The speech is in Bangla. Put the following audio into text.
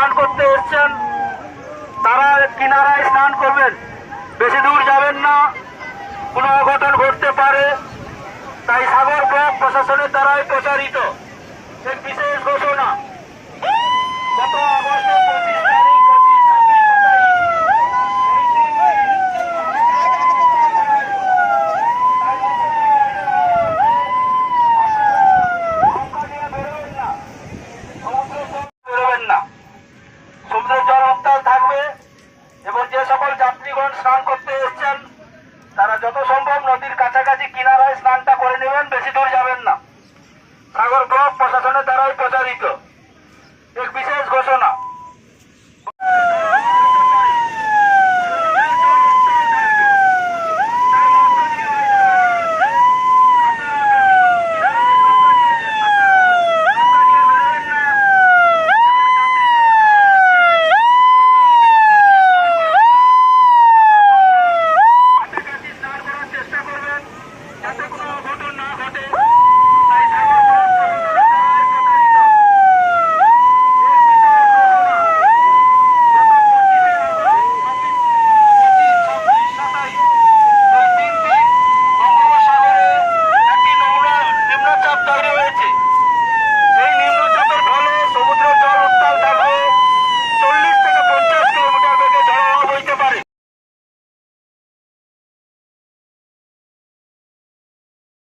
স্নান করতে এসছেন, তারা কিনারায় স্নান করবেন। বেশি দূর যাবেন না কোনো অঘটন ঘটতে পারে। তাই সাগর ব্লক প্রশাসনের দ্বারাই প্রচারিত। বিশেষ ঘোষণা। যাত্রীগণ স্নান করতে এসছেন। তারা যত সম্ভব নদীর কাছাকাছি কিনারায় স্নানটা করে নেবেন, বেশি দূর যাবেন না।